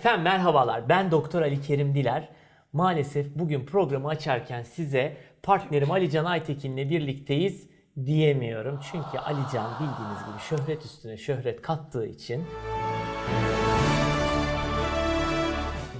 Efendim merhabalar. Ben Doktor Ali Kerim Diler. Maalesef bugün programı açarken size partnerim Alican Aytekin'le birlikteyiz diyemiyorum. Çünkü Alican bildiğiniz gibi şöhret üstüne şöhret kattığı için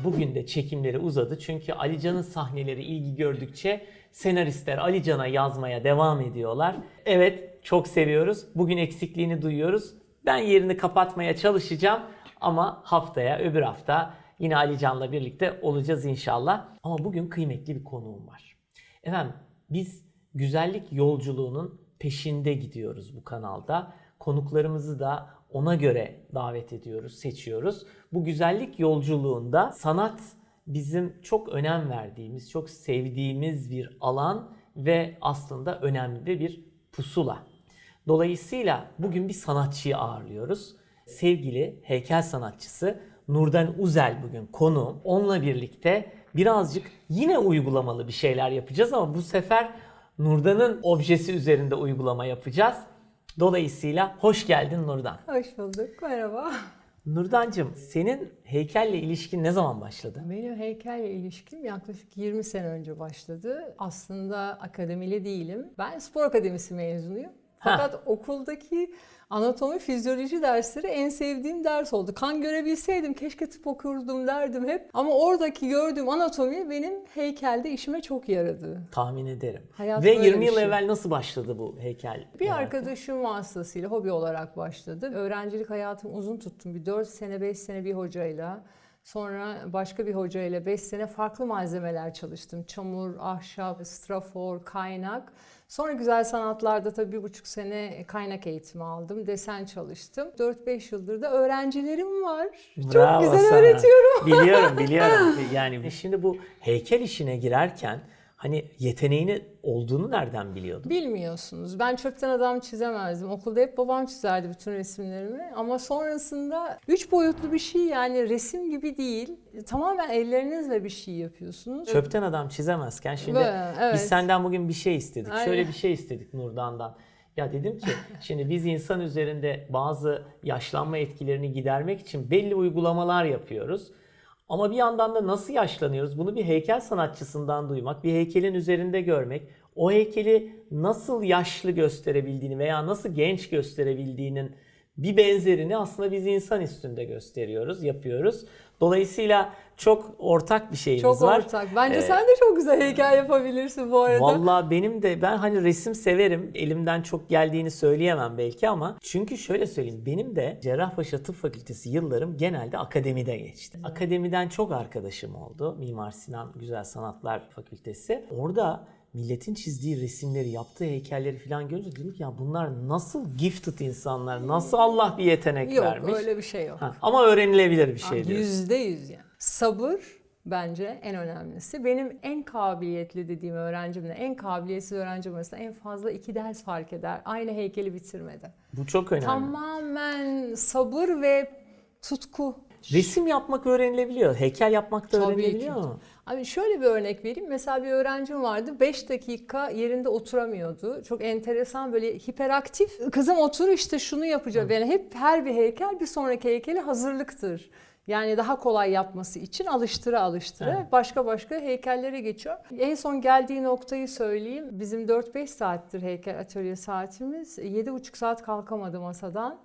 Bugün de çekimleri uzadı çünkü Alican'ın sahneleri ilgi gördükçe senaristler Alican'a yazmaya devam ediyorlar. Evet çok seviyoruz. Bugün eksikliğini duyuyoruz. Ben yerini kapatmaya çalışacağım ama haftaya öbür hafta yine Alican'la birlikte olacağız inşallah. Ama bugün kıymetli bir konuğum var. Efendim biz güzellik yolculuğunun peşinde gidiyoruz bu kanalda. Konuklarımızı da ona göre davet ediyoruz, seçiyoruz. Bu güzellik yolculuğunda sanat bizim çok önem verdiğimiz, çok sevdiğimiz bir alan ve aslında önemli de bir pusula. Dolayısıyla bugün bir sanatçıyı ağırlıyoruz. Sevgili heykel sanatçısı Nurdan Uzel bugün konu. Onunla birlikte birazcık yine uygulamalı bir şeyler yapacağız ama bu sefer Nurdan'ın objesi üzerinde uygulama yapacağız. Dolayısıyla hoş geldin Nurdan. Hoş bulduk. Merhaba. Nurdancığım senin heykelle ilişkin ne zaman başladı? Benim heykelle ilişkim yaklaşık 20 sene önce başladı. Aslında akademili değilim. Ben spor akademisi mezunuyum. Ha. Fakat okuldaki anatomi, fizyoloji dersleri en sevdiğim ders oldu. Kan görebilseydim keşke tıp okurdum derdim hep. Ama oradaki gördüğüm anatomi benim heykelde işime çok yaradı. Tahmin ederim. Hayat Ve böyle 20 bir yıl şey. evvel nasıl başladı bu heykel? Bir merakı? arkadaşım vasıtasıyla hobi olarak başladı. Öğrencilik hayatımı uzun tuttum. Bir 4 sene 5 sene bir hocayla. Sonra başka bir hocayla 5 sene farklı malzemeler çalıştım. Çamur, ahşap, strafor, kaynak. Sonra güzel sanatlarda tabii bir buçuk sene kaynak eğitimi aldım. Desen çalıştım. 4-5 yıldır da öğrencilerim var. Bravo Çok güzel sana. öğretiyorum. Biliyorum biliyorum. Yani şimdi bu heykel işine girerken hani yeteneğini olduğunu nereden biliyordun? Bilmiyorsunuz. Ben çöpten adam çizemezdim. Okulda hep babam çizerdi bütün resimlerimi. Ama sonrasında üç boyutlu bir şey yani resim gibi değil. Tamamen ellerinizle bir şey yapıyorsunuz. Çöpten adam çizemezken şimdi Böyle, evet. biz senden bugün bir şey istedik. Aynen. Şöyle bir şey istedik Nurdan'dan. Ya dedim ki şimdi biz insan üzerinde bazı yaşlanma etkilerini gidermek için belli uygulamalar yapıyoruz. Ama bir yandan da nasıl yaşlanıyoruz? Bunu bir heykel sanatçısından duymak, bir heykelin üzerinde görmek, o heykeli nasıl yaşlı gösterebildiğini veya nasıl genç gösterebildiğinin bir benzerini aslında biz insan üstünde gösteriyoruz, yapıyoruz. Dolayısıyla çok ortak bir şeyimiz Çok var. ortak. Bence Ee, sen de çok güzel heykel yapabilirsin bu arada. Vallahi benim de ben hani resim severim. Elimden çok geldiğini söyleyemem belki ama çünkü şöyle söyleyeyim benim de Cerrahpaşa Tıp Fakültesi yıllarım genelde akademide geçti. Akademiden çok arkadaşım oldu. Mimar Sinan Güzel Sanatlar Fakültesi. Orada milletin çizdiği resimleri, yaptığı heykelleri falan görünce dedim ki ya bunlar nasıl gifted insanlar, nasıl Allah bir yetenek Yok vermiş. öyle bir şey yok. Ha, ama öğrenilebilir bir şey diyorsun. Yüzde yüz yani. Sabır bence en önemlisi. Benim en kabiliyetli dediğim öğrencimle en kabiliyetsiz öğrencim arasında en fazla iki ders fark eder. Aynı heykeli bitirmede. Bu çok önemli. Tamamen sabır ve tutku. Resim yapmak öğrenilebiliyor. Heykel yapmak da Tabii öğrenilebiliyor ki. mu? Abi şöyle bir örnek vereyim. Mesela bir öğrencim vardı. 5 dakika yerinde oturamıyordu. Çok enteresan böyle hiperaktif. Kızım otur işte şunu yapacağım. Yani hep her bir heykel bir sonraki heykeli hazırlıktır. Yani daha kolay yapması için alıştıra alıştıra Evet. başka başka heykellere geçiyor. En son geldiği noktayı söyleyeyim. Bizim 4-5 saattir heykel atölye saatimiz. 7,5 saat kalkamadı masadan.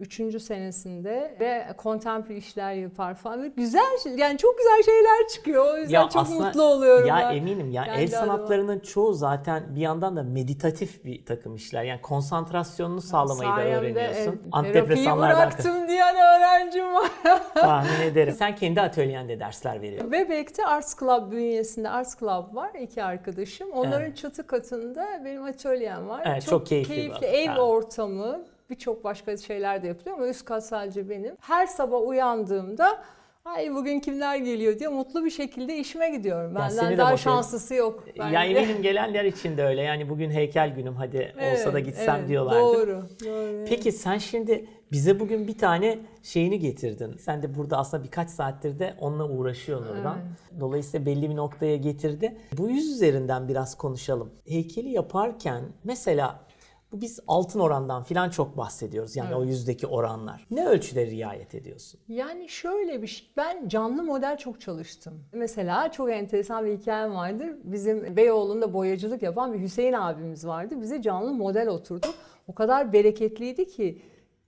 Üçüncü senesinde ve kontemple işler yapar falan. Güzel şey- yani çok güzel şeyler çıkıyor. O yüzden çok aslında- mutlu oluyorum Ya ben. eminim ya Kendi el adıma. sanatlarının çoğu zaten bir yandan da meditatif bir takım işler. Yani konsantrasyonunu sağlamayı da Sayemde, öğreniyorsun. evet, terapiyi Antidepresanlardan bıraktım diyen öğrencim var. tahmin ederim. Sen kendi atölyende dersler veriyorsun. Bebek'te Arts Club bünyesinde Arts Club var. iki arkadaşım. Onların Evet. çatı katında benim atölyem var. Evet, çok keyifli bir ev alan. ortamı. Birçok başka şeyler de yapılıyor ama üst kat sadece benim. Her sabah uyandığımda ay bugün kimler geliyor diye mutlu bir şekilde işime gidiyorum. Benden de daha motive- şanslısı yok. Bence. eminim gelenler için de öyle. Yani bugün heykel günüm hadi olsa da Evet, gitsem evet, diyorlardı. Doğru. doğru. Peki sen şimdi bize bugün bir tane şeyini getirdin. Sen de burada aslında birkaç saattir de onunla uğraşıyorsun oradan. Dolayısıyla belli bir noktaya getirdi. Bu yüz üzerinden biraz konuşalım. Heykeli yaparken mesela Bu biz altın orandan falan çok bahsediyoruz. Yani o yüzdeki oranlar. Ne ölçüde riayet ediyorsun? Yani şöyle bir şey, ben canlı model çok çalıştım. Mesela çok enteresan bir hikayem vardır. Bizim Beyoğlu'nda boyacılık yapan bir Hüseyin abimiz vardı. Bize canlı model oturdu. O kadar bereketliydi ki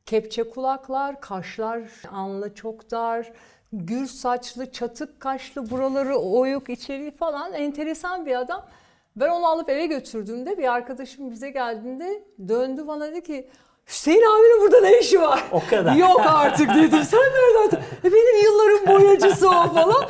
kepçe kulaklar, kaşlar alnı çok dar, gür saçlı, çatık kaşlı, buraları oyuk, içeriği falan enteresan bir adam. Ben onu alıp eve götürdüğümde bir arkadaşım bize geldiğinde döndü bana dedi ki Hüseyin abinin burada ne işi var? O kadar. Yok artık dedim. Sen nereden? E benim yılların boyacısı o falan.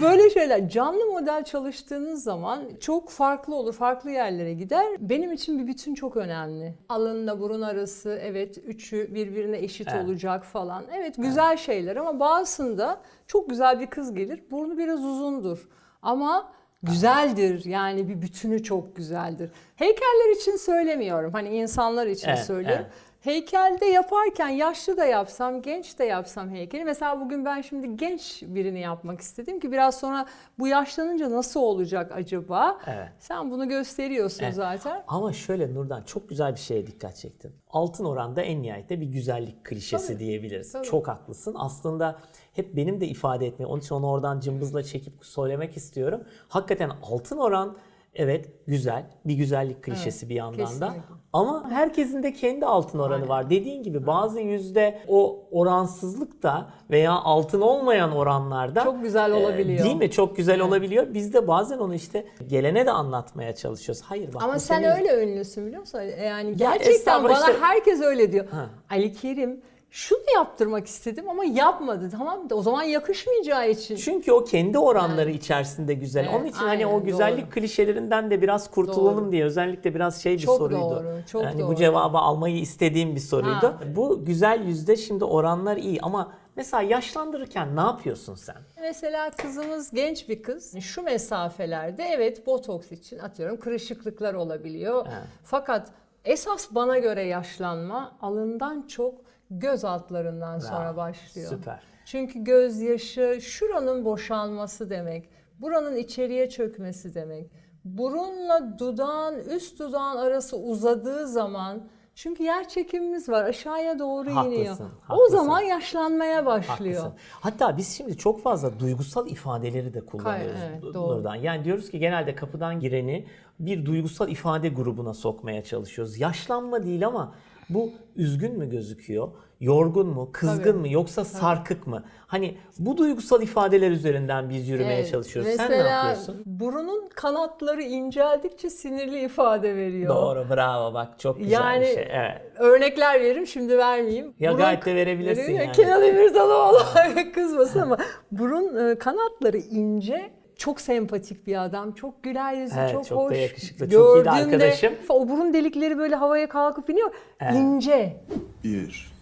Böyle şeyler. Canlı model çalıştığınız zaman çok farklı olur. Farklı yerlere gider. Benim için bir bütün çok önemli. Alınla burun arası evet üçü birbirine eşit Evet. olacak falan. Evet güzel şeyler ama bazısında çok güzel bir kız gelir. Burnu biraz uzundur. Ama güzeldir. Yani bir bütünü çok güzeldir. Heykeller için söylemiyorum. Hani insanlar için Evet, söylüyorum. evet. Heykelde yaparken yaşlı da yapsam, genç de yapsam heykeli. Mesela bugün ben şimdi genç birini yapmak istedim ki biraz sonra bu yaşlanınca nasıl olacak acaba? Evet. Sen bunu gösteriyorsun Evet. zaten. Ama şöyle Nurdan çok güzel bir şeye dikkat çektin. Altın oranda en nihayette bir güzellik klişesi Tabii, diyebiliriz. tabii. Çok haklısın. Aslında hep benim de ifade etmeye, onun için onu oradan cımbızla çekip söylemek istiyorum. Hakikaten altın oran evet güzel. Bir güzellik klişesi bir yandan da. Ama herkesin de kendi altın oranı Aynen. var. Dediğin gibi bazı yüzde o oransızlık da veya altın olmayan oranlarda Çok güzel olabiliyor. e, değil mi? Çok güzel olabiliyor. Biz de bazen onu işte gelene de anlatmaya çalışıyoruz. Hayır bak Ama sen senin- öyle ünlüsün biliyor musun? Yani gerçekten estağfurullah bana işte- herkes öyle diyor. Ha. Ali Kerim şunu yaptırmak istedim ama yapmadı. Tamam da o zaman yakışmayacağı için. Çünkü o kendi oranları içerisinde güzel. Evet, Onun için hani aynen, o güzellik doğru. klişelerinden de biraz kurtulalım Doğru. diye özellikle biraz şey bir Çok soruydu. doğru, çok yani bu doğru. cevabı almayı istediğim bir soruydu. Ha. Bu güzel yüzde şimdi oranlar iyi ama mesela yaşlandırırken ne yapıyorsun sen? Mesela kızımız genç bir kız. Şu mesafelerde evet botoks için atıyorum kırışıklıklar olabiliyor. Evet. Fakat esas bana göre yaşlanma alından çok göz altlarından sonra başlıyor. Süper. Çünkü gözyaşı şuranın boşalması demek. Buranın içeriye çökmesi demek. Burunla dudağın, üst dudağın arası uzadığı zaman çünkü yer çekimimiz var. Aşağıya doğru Haklısın, iniyor. O haklısın. zaman yaşlanmaya başlıyor. Haklısın. Hatta biz şimdi çok fazla duygusal ifadeleri de kullanıyoruz Kay- evet, doğru. Nurdan. Yani diyoruz ki genelde kapıdan gireni bir duygusal ifade grubuna sokmaya çalışıyoruz. Yaşlanma değil ama bu üzgün mü gözüküyor? Yorgun mu? Kızgın Tabii. mı? Yoksa sarkık mı? Hani bu duygusal ifadeler üzerinden biz yürümeye Evet, çalışıyoruz. Mesela Sen ne yapıyorsun? burunun kanatları inceldikçe sinirli ifade veriyor. Doğru bravo bak çok güzel Yani bir şey. Evet. örnekler veririm şimdi vermeyeyim. Ya gayet de verebilirsin yani. Kenan İmirzalıoğlu kızmasın ama burun e, kanatları ince. Çok sempatik bir adam. Çok güler yüzlü, Evet, çok, çok da hoş. yakışıklı, çok iyi de Gördüğümde arkadaşım. O burun delikleri böyle havaya kalkıp iniyor. Evet. İnce. Bir,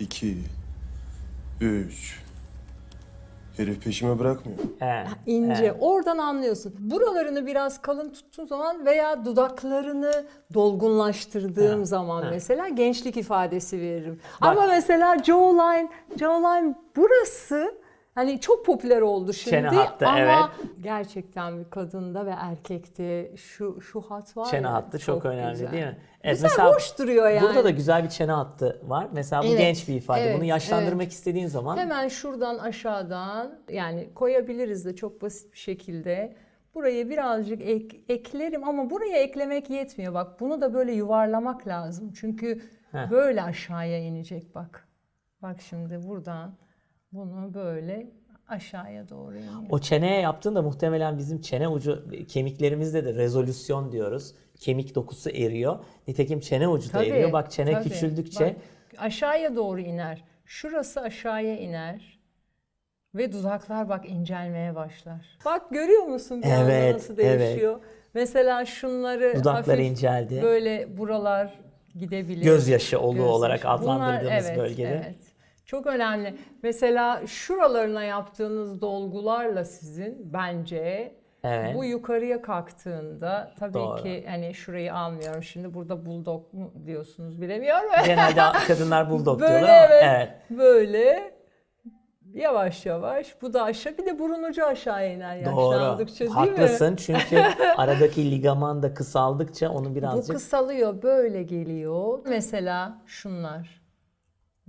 iki, üç. Herif peşime bırakmıyor. Evet. ince. Evet. Oradan anlıyorsun. Buralarını biraz kalın tuttuğum zaman veya dudaklarını dolgunlaştırdığım Ha, zaman ha. mesela gençlik ifadesi veririm. Bak- Ama mesela jawline, jawline burası hani çok popüler oldu şimdi Çene hattı, ama evet. gerçekten bir kadında ve erkekte şu şu hat var Çene ya, hattı çok, önemli güzel. değil mi? Evet, Güzel, hoş duruyor yani. Burada da güzel bir çene hattı var. Mesela bu Evet, genç bir ifade. evet, Bunu yaşlandırmak istediğin zaman Hemen şuradan aşağıdan yani koyabiliriz de çok basit bir şekilde. Burayı birazcık ek- eklerim ama buraya eklemek yetmiyor. Bak bunu da böyle yuvarlamak lazım. Çünkü Heh. böyle aşağıya inecek bak. Bak şimdi buradan bunu böyle aşağıya doğru iniyor. o çeneye yaptığında muhtemelen bizim çene ucu kemiklerimizde de rezolüsyon diyoruz. Kemik dokusu eriyor. Nitekim çene ucu da Tabii, eriyor. Bak çene tabii. küçüldükçe Bak, aşağıya doğru iner. Şurası aşağıya iner. Ve dudaklar bak incelmeye başlar. Bak görüyor musun bir Evet, nasıl evet. değişiyor? Mesela şunları Dudakları hafif inceldi. Böyle buralar gidebilir. Gözyaşı oluğu Gözyaşı. olarak Bunlar, adlandırdığımız evet, bölgede. Evet. Çok önemli. Mesela şuralarına yaptığınız dolgularla sizin bence Evet. bu yukarıya kalktığında tabii Doğru. ki hani şurayı almıyorum. Şimdi burada bulldog mu diyorsunuz bilemiyorum. Genelde kadınlar bulldog Böyle diyorlar ama evet, evet. Böyle Yavaş yavaş bu da aşağı bir de burun ucu aşağı iner Doğru. yaşlandıkça değil mi? Haklısın çünkü aradaki ligaman da kısaldıkça onu Bu birazcık kısalıyor böyle geliyor. Mesela şunlar.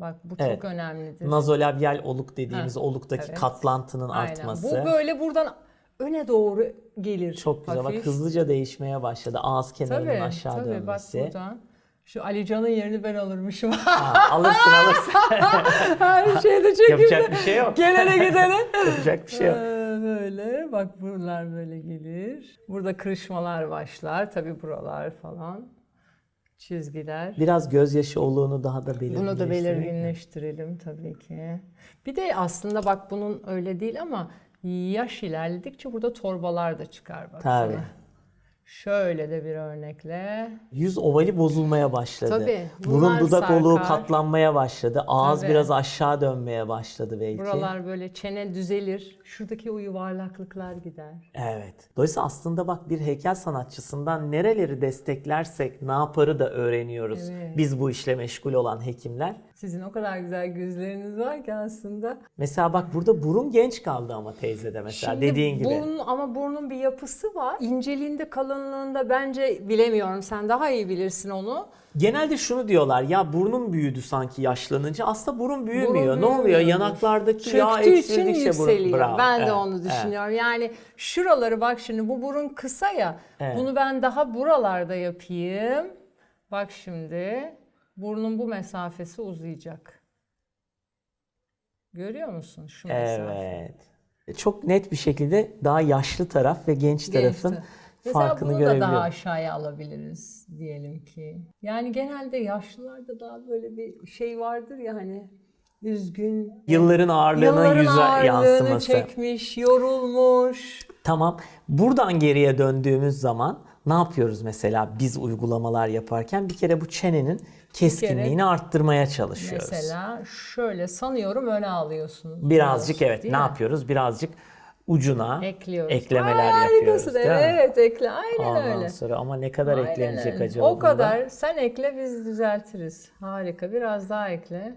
Bak bu Evet. çok önemlidir. nazolabial oluk dediğimiz Ha, oluktaki evet. katlantının Aynen. artması. Bu böyle buradan öne doğru gelir. Çok güzel. Bak hafif. hızlıca değişmeye başladı. Ağız kenarının Tabii, aşağı tabii. Bak dönmesi. buradan. Şu Ali Can'ın yerini ben alırmışım. Ha, alırsın alırsın. Her şeyde çekimde. Yapacak bir şey yok. Gelene gidene. Yapacak bir şey yok. Böyle bak buralar böyle gelir. Burada kırışmalar başlar. Tabii buralar falan. Çizgiler. Biraz gözyaşı oluğunu daha da belirginleştirelim. Bunu da belirginleştirelim tabii ki. Bir de aslında bak bunun öyle değil ama yaş ilerledikçe burada torbalar da çıkar bak Tabii. sana. Şöyle de bir örnekle. Yüz ovali bozulmaya başladı. Tabii, Burun dudak oluğu katlanmaya başladı. Ağız Tabii. biraz aşağı dönmeye başladı belki. Buralar böyle çene düzelir. Şuradaki o yuvarlaklıklar gider. Evet. Dolayısıyla aslında bak bir heykel sanatçısından nereleri desteklersek ne yaparı da öğreniyoruz. Evet. Biz bu işle meşgul olan hekimler. Sizin o kadar güzel gözleriniz var ki aslında. Mesela bak burada burun genç kaldı ama teyzede mesela Şimdi dediğin gibi. Burun, ama burnun bir yapısı var. İnceliğinde, kalınlığında bence bilemiyorum. Sen daha iyi bilirsin onu. Genelde şunu diyorlar ya burnun büyüdü sanki yaşlanınca. Aslında burun büyümüyor. ne oluyor? Yanaklardaki yağ Çöktüğü için eksildikçe burun. Bravo. Ben de Evet, onu evet. düşünüyorum. Yani şuraları bak şimdi bu burun kısa ya. Evet. Bunu ben daha buralarda yapayım. Bak şimdi burnun bu mesafesi uzayacak. Görüyor musun şu mesafe? Evet. E, Çok net bir şekilde daha yaşlı taraf ve genç tarafın Geçti. Mesela farkını bunu da daha aşağıya alabiliriz diyelim ki. Yani genelde yaşlılarda daha böyle bir şey vardır ya hani üzgün. Yılların ağırlığının Yılların yüze ağırlığını yansıması. çekmiş, yorulmuş. Tamam. Buradan geriye döndüğümüz zaman ne yapıyoruz mesela biz uygulamalar yaparken? Bir kere bu çenenin keskinliğini arttırmaya çalışıyoruz. Mesela şöyle sanıyorum öne alıyorsunuz. Birazcık Biraz, evet ne mi? yapıyoruz? Birazcık ucuna Ekliyoruz. eklemeler Ay, yapıyoruz. harikasın? Evet ekle aynen Ondan öyle. sonra ama ne kadar Aynen eklenecek öyle. acaba O bunda? kadar sen ekle biz düzeltiriz. Harika biraz daha ekle.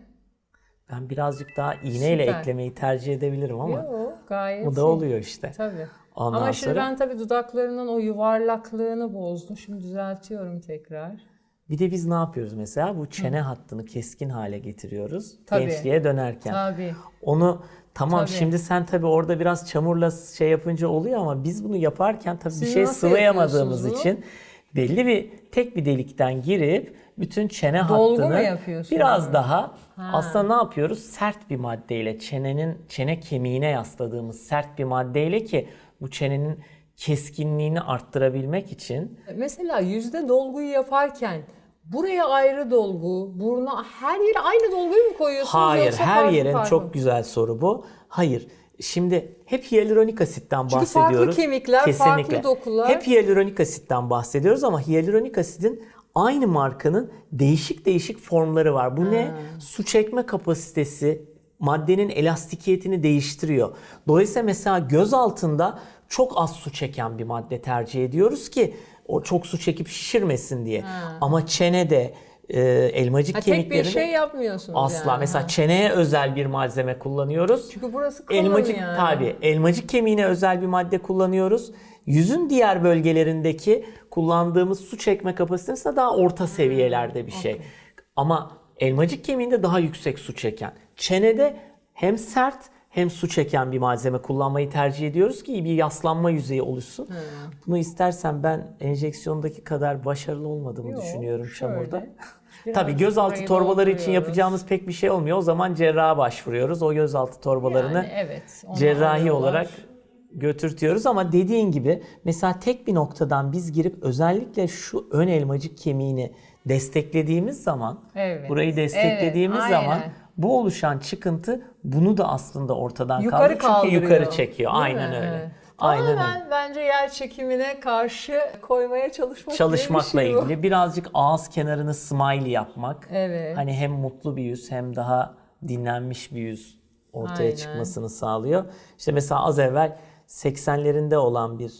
Ben birazcık daha iğneyle Süper. eklemeyi tercih edebilirim ama Yok gayet iyi. da oluyor işte. Tabii. Ondan Ama şimdi sonra- ben tabii dudaklarının o yuvarlaklığını bozdum. Şimdi düzeltiyorum tekrar. Bir de biz ne yapıyoruz mesela? Bu çene hattını keskin hale getiriyoruz. Tabii. Gençliğe dönerken. Tabii. Onu tamam Tabii. şimdi sen tabii orada biraz çamurla şey yapınca oluyor ama biz bunu yaparken tabii bir Siz şey nasıl sıvayamadığımız için belli bir tek bir delikten girip bütün çene Dolgu hattını biraz daha aslında ne yapıyoruz? Sert bir maddeyle çenenin çene kemiğine yasladığımız sert bir maddeyle ki bu çenenin keskinliğini arttırabilmek için Mesela yüzde dolguyu yaparken buraya ayrı dolgu, buruna her yere aynı dolguyu mu koyuyorsunuz Hayır, yoksa her farklı yerin farklı? çok güzel soru bu. Hayır. Şimdi hep hyaluronik asitten Çünkü farklı bahsediyoruz. kemikler, farklı dokular. Hep hyaluronik asitten bahsediyoruz ama hyaluronik asidin aynı markanın değişik değişik formları var. Bu ne? Su çekme kapasitesi, maddenin elastikiyetini değiştiriyor. Dolayısıyla mesela göz altında çok az su çeken bir madde tercih ediyoruz ki o çok su çekip şişirmesin diye. Ama çenede, e, elmacık Ha, tek bir şey yapmıyorsunuz Asla. yani. Mesela Ha. çeneye özel bir malzeme kullanıyoruz. Çünkü burası kalın elmacık yani. tabi elmacık kemiğine özel bir madde kullanıyoruz. Yüzün diğer bölgelerindeki kullandığımız su çekme kapasitesi daha orta seviyelerde bir şey. Ama elmacık kemiğinde daha yüksek su çeken. Çenede hem sert hem su çeken bir malzeme kullanmayı tercih ediyoruz ki bir yaslanma yüzeyi oluşsun. Bunu istersen ben enjeksiyondaki kadar başarılı olmadığımı Yok, düşünüyorum şöyle. çamurda. Biraz Tabii gözaltı torbaları için yapacağımız pek bir şey olmuyor. O zaman cerraha başvuruyoruz. O gözaltı torbalarını Yani evet. cerrahi alıyorlar. olarak götürtüyoruz ama dediğin gibi mesela tek bir noktadan biz girip özellikle şu ön elmacık kemiğini desteklediğimiz zaman Evet. burayı desteklediğimiz Evet, zaman aynen. Bu oluşan çıkıntı bunu da aslında ortadan yukarı kaldırıyor. Çünkü yukarı çekiyor. Değil Aynen mi? öyle. Evet. Aynen öyle. Tamamen bence yer çekimine karşı koymaya çalışmak gibi Çalışmakla bir şey bu. ilgili birazcık ağız kenarını smiley yapmak. Evet. Hani hem mutlu bir yüz hem daha dinlenmiş bir yüz ortaya Aynen. çıkmasını sağlıyor. İşte mesela az evvel 80'lerinde olan bir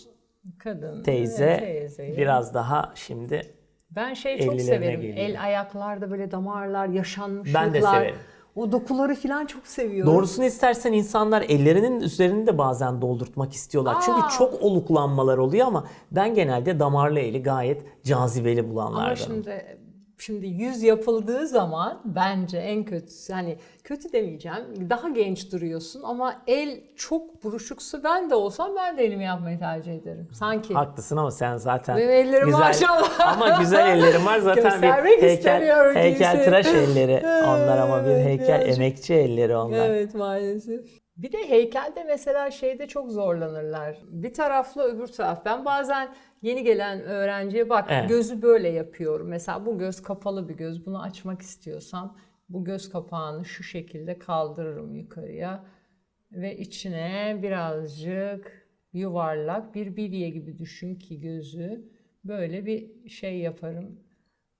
Kadın. teyze evet, teyzeyi. biraz daha şimdi Ben şey çok 50'lerine severim. geliyor. El ayaklarda böyle damarlar, yaşanmışlıklar. Ben de severim. O dokuları falan çok seviyorum. Doğrusunu istersen insanlar ellerinin üzerini de bazen doldurtmak istiyorlar. Çünkü Aa. çok oluklanmalar oluyor ama ben genelde damarlı eli gayet cazibeli Ama bulanlardanım. şimdi şimdi yüz yapıldığı zaman bence en kötüsü hani kötü demeyeceğim daha genç duruyorsun ama el çok buruşuksa ben de olsam ben de elimi yapmayı tercih ederim. Sanki. Haklısın ama sen zaten Benim ellerim güzel, maşallah. ama güzel ellerim var zaten bir heykel, heykel tıraş elleri onlar ama bir heykel emekçi elleri onlar. Evet maalesef. Bir de heykelde mesela şeyde çok zorlanırlar. Bir taraflı öbür taraf. Ben bazen yeni gelen öğrenciye bak Evet. gözü böyle yapıyorum. Mesela bu göz kapalı bir göz. Bunu açmak istiyorsam bu göz kapağını şu şekilde kaldırırım yukarıya. Ve içine birazcık yuvarlak bir bilye gibi düşün ki gözü. Böyle bir şey yaparım.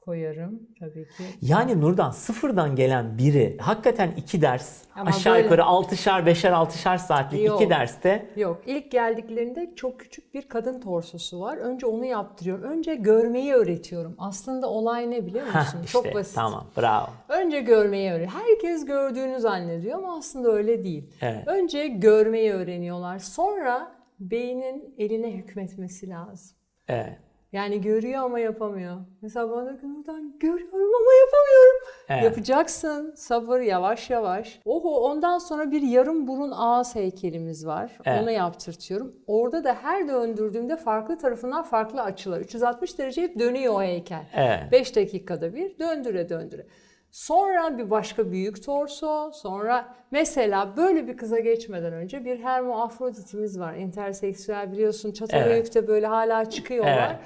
Koyarım tabii ki. Yani Nurdan sıfırdan gelen biri hakikaten iki ders Ama aşağı böyle- yukarı altışar beşer altışar saatlik Yok. iki derste Yok. ilk geldiklerinde çok küçük bir kadın torsosu var. Önce onu yaptırıyorum. Önce görmeyi öğretiyorum. Aslında olay ne biliyor musun? Heh, işte, çok basit. tamam bravo. Önce görmeyi öğren. Herkes gördüğünü zannediyor ama aslında öyle değil. Evet. Önce görmeyi öğreniyorlar. Sonra beynin eline hükmetmesi lazım. Evet. Yani görüyor ama yapamıyor. Mesela bana diyor ki "Nurdan görüyorum ama yapamıyorum. Evet. Yapacaksın. Sabır yavaş yavaş. Oho ondan sonra bir yarım burun ağız heykelimiz var. Evet. Onu yaptırtıyorum. Orada da her döndürdüğümde farklı tarafından farklı açılar. 360 derece hep dönüyor o heykel. Evet. 5 dakikada bir döndüre döndüre. Sonra bir başka büyük torso, sonra mesela böyle bir kıza geçmeden önce bir hermoafroditimiz var. Interseksüel biliyorsun Çatalhöyük'te böyle hala çıkıyorlar. Evet.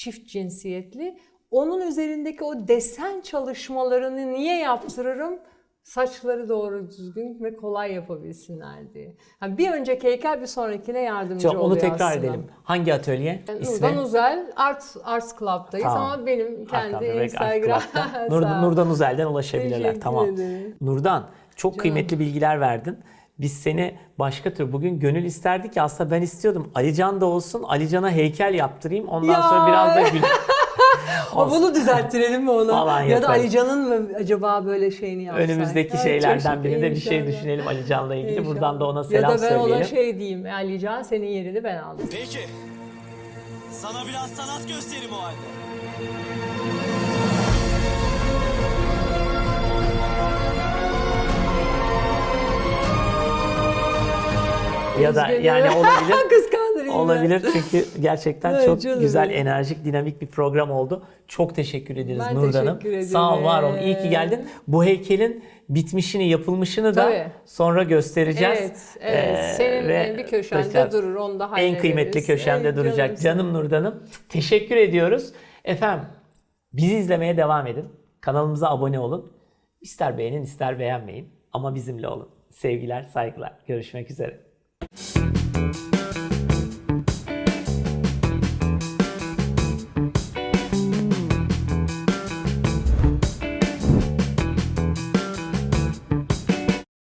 Çift cinsiyetli. Onun üzerindeki o desen çalışmalarını niye yaptırırım? Saçları doğru düzgün ve kolay yapabilsinler diye. Yani bir önceki heykel bir sonrakine yardımcı Çok, oluyor onu tekrar aslında. edelim. Hangi atölye? İsmi? Nurdan Uzel Art Arts Club'dayız Tamam. ama benim kendi Instagram Club'da. Nur. Nurdan Uzel'den ulaşabilirler. Teşekkür tamam. ederim. Nurdan çok kıymetli bilgiler verdin. Biz seni başka tür bugün gönül isterdik ki aslında ben istiyordum Alican da olsun Alican'a heykel yaptırayım ondan Ya. sonra biraz da gül. O bunu düzelttirelim mi ona? Falan ya da. Alican'ın mı acaba böyle şeyini yapsak? Önümüzdeki Ha, şeylerden birinde bir şey düşünelim Alican'la ilgili. İnşallah. Buradan da ona selam Ya da ben söyleyelim. ona şey diyeyim. Alican senin yerini ben aldım. Peki. Sana biraz sanat göstereyim o halde. Ya da Üzgünüm. yani olabilir. Kıskandırayım ben. Olabilir çünkü gerçekten Evet, çok canım güzel, enerjik, dinamik bir program oldu. Çok teşekkür ederiz Ben Nurdan'ım. teşekkür Sağ ol, var ol. İyi ki geldin. Bu heykelin bitmişini, yapılmışını da Tabii. sonra göstereceğiz. Evet, evet. Ee, Senin ve bir köşende tekrar durur, onu da En hallederiz. kıymetli köşende Evet, duracak. canımsın. Canım Nurdan'ım. Teşekkür ediyoruz. Efendim, bizi izlemeye devam edin. Kanalımıza abone olun. İster beğenin, ister beğenmeyin. Ama bizimle olun. Sevgiler, saygılar. Görüşmek üzere.